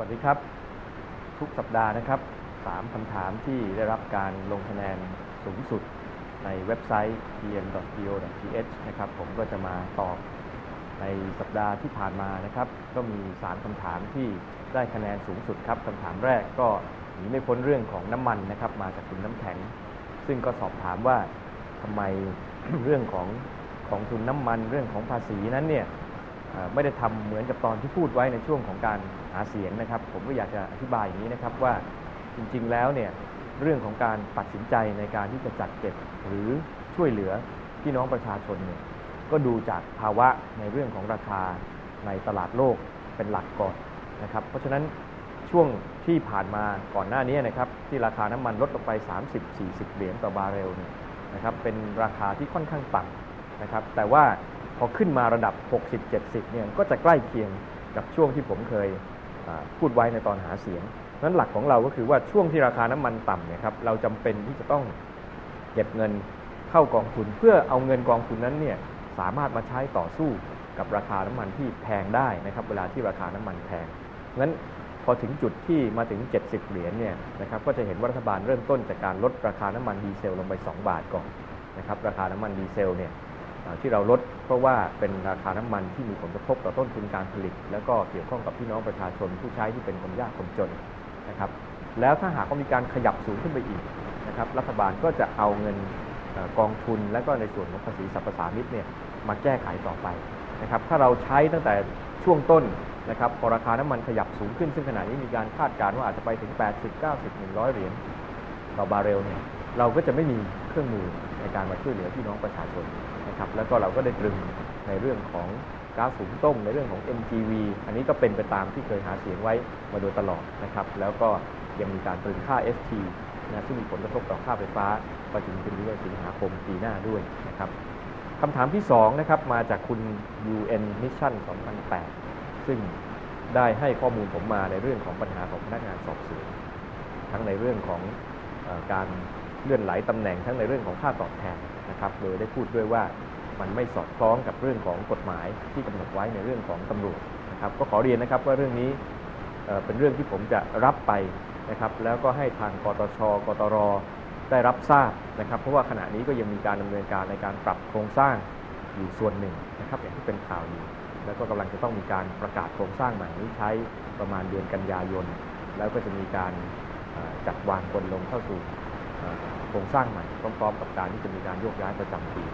วัสดีครับ ทุกสัปดาห์นะครับสามคำถามที่ได้รับการลงคะแนนสูงสุดในเว็บไซต์ pm.go.th นะครับ ผมก็จะมาตอบในสัปดาห์ที่ผ่านมานะครับ ก็มีสามคำถามที่ได้คะแนนสูงสุดครับคำถามแรกก็หนีไม่พ้นเรื่องของน้ำมันนะครับ มาจากคุณน้ำแข็ง ซึ่งก็สอบถามว่าทำไมเรื่องของของทุนน้ำมันเรื่องของภาษีนั้นเนี่ยไม่ได้ทำเหมือนกับตอนที่พูดไว้ในช่วงของการ หาเสียงนะครับ ผมก็อยากจะอธิบายอย่างนี้นะครับว่าจริงๆแล้วเนี่ยเรื่องของการตัดสินใจในการที่จะจัดเก็บหรือช่วยเหลือพี่น้องประชาชนเนี่ยก็ดูจากภาวะในเรื่องของราคาในตลาดโลกเป็นหลักก่อนนะครับ เพราะฉะนั้นช่วงที่ผ่านมาก่อนหน้านี้นะครับที่ราคาน้ำมันลดลงไป 30-40 เหรียญต่อบาร์เรลเนี่ยนะครับเป็นราคาที่ค่อนข้างต่ำนะครับ แต่ว่าพอขึ้นมาระดับ 60-70 เนี่ยก็จะใกล้เคียงกับช่วงที่ผมเคย พูดไว้ในตอนหาเสียงนั้นหลักของเราก็คือว่าช่วงที่ราคาน้ำมันต่ำเนี่ยครับเราจำเป็นที่จะต้องเก็บเงินเข้ากองทุน เพื่อเอาเงินกองทุนนั้นเนี่ยสามารถมาใช้ต่อสู้กับราคาน้ำมันที่แพงได้นะครับ เวลาที่ราคาน้ำมันแพงงั้นพอถึงจุดที่มาถึง 70 เหรียญเนี่ยนะครับก็จะเห็นว่ารัฐบาลเริ่มต้นจากการลดราคาน้ำมันดีเซลลงไป 2 บาทก่อนนะครับราคาน้ำมันดีเซลเนี่ย ที่เราลดเพราะว่าเป็นราคาน้ำมันที่มีผลกระทบต่อต้นทุนการผลิต แล้วก็เกี่ยวข้องกับพี่น้องประชาชนผู้ใช้ที่เป็นคนยากคนจนนะครับแล้วถ้าหากว่ามีการขยับสูงขึ้นไปอีกนะครับรัฐบาลก็จะเอาเงินกองทุนและก็ในส่วนของภาษีสรรพสามิตเนี่ยมาแก้ไขต่อไปนะครับถ้าเราใช้ตั้งแต่ช่วงต้นนะครับพอราคาน้ำมันขยับสูงขึ้นซึ่งขณะนี้มีการคาดการณ์ว่าอาจจะไปถึง 80 90 100 เหรียญต่อบาร์เรลเนี่ยเราก็จะไม่มี เครื่องมือในการมาช่วยเหลือพี่น้องประชาชนนะครับแล้วก็เราก็ได้ตรึงในเรื่องของก๊าซสูงต้มในเรื่องของ MGV อันนี้ก็เป็นไปตามที่เคยหาเสียงไว้มาโดยตลอดนะครับแล้วก็ยังมีการตรึงค่า FT นะซึ่งมีผลกระทบต่อค่าไฟฟ้าไปถึงเดือนสิงหาคมปีหน้าด้วยนะครับคำถามที่2นะครับมาจากคุณ UN Mission 2008 ซึ่งได้ให้ข้อมูลผมมาในเรื่องของปัญหาของพนักงานสอบสวนทั้งในเรื่องของอการ เลื่อนไหลตำแหน่งทั้งในเรื่องของค่าตอบแทนนะครับโดยได้พูดด้วยว่ามันไม่สอดคล้องกับเรื่องของกฎหมายที่กำหนดไว้ในเรื่องของตำรวจนะครับก็ขอเรียนนะครับว่าเรื่องนี้เป็นเรื่องที่ผมจะรับไปนะครับแล้วก็ให้ทางกตชกตรได้รับทราบนะครับ เพราะว่าขณะนี้ก็ยังมีการดำเนินการในการปรับโครงสร้างอยู่ส่วนหนึ่งนะครับอย่างที่เป็นข่าวอยู่แล้วก็กำลังจะต้องมีการประกาศโครงสร้างใหม่นี้ใช้ประมาณเดือนกันยายน แล้วก็จะมีการจัดวางคนลงเข้าสู่ โครงสร้างใหม่พร้อมๆ กับการที่จะมีการโยกย้ายประจำปี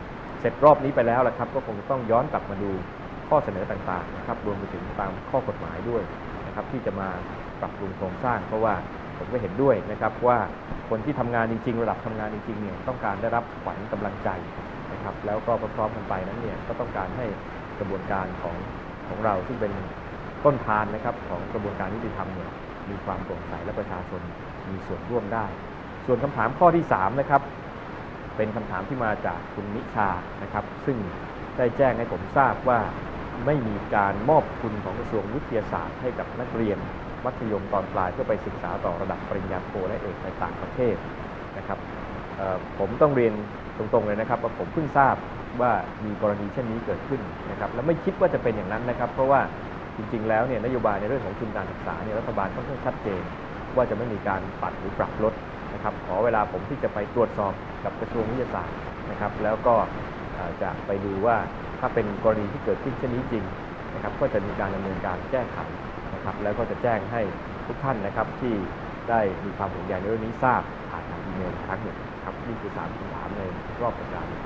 เสร็จรอบนี้ไปแล้วละครับ ก็คงต้องย้อนกลับมาดูข้อเสนอต่างๆนะครับรวมไปถึงตามข้อกฎหมายด้วยนะครับที่จะมาปรับปรุงโครงสร้าง เพราะว่าผมก็เห็นด้วยนะครับว่าคนที่ทำงานจริง ๆ ระดับทำงานจริงๆเนี่ยต้องการได้รับขวัญกำลังใจนะครับแล้วก็พร้อมๆกันไปนั้นเนี่ยก็ต้องการให้กระบวนการของของเราซึ่งเป็นต้นทานนะครับของกระบวนการยุติธรรมเนี่ยมีความโปร่งใสและประชาชนมีส่วนร่วมได้ ส่วนคำถามข้อที่3นะครับเป็นคำถามที่มาจากคุณนิชานะครับ ซึ่งได้แจ้งให้ผมทราบว่าไม่มีการมอบทุนของกระทรวงวิทยาศาสตร์ให้กับนักเรียน มัธยมตอนปลายเพื่อไปศึกษาต่อระดับปริญญาโทและเอกในต่างประเทศนะครับผมต้องเรียนตรงๆเลยนะครับว่าผมเพิ่งทราบว่ามีกรณีเช่นนี้เกิดขึ้นนะครับและไม่คิดว่าจะเป็นอย่างนั้นนะครับ เพราะว่าจริงๆ แล้วเนี่ยนโยบายในเรื่องของทุนการศึกษาเนี่ยรัฐบาลค่อนข้างชัดเจน ว่าจะไม่มีการปัดหรือปรับลด นะครับขอเวลาผมที่จะไปตรวจสอบกับกระทรวงวิทยาศาสตร์นะครับ แล้วก็จะไปดูว่าถ้าเป็นกรณีที่เกิดขึ้นเช่นนี้จริงนะครับ ก็จะมีการดำเนินการแก้ไขนะครับ แล้วก็จะแจ้งให้ทุกท่านนะครับที่ได้มีความห่วงใยในเรื่องนี้ทราบผ่านทางอีเมลครั้งหนึ่งครับนี่คือสามคำถามในรอบสัปดาห์นี้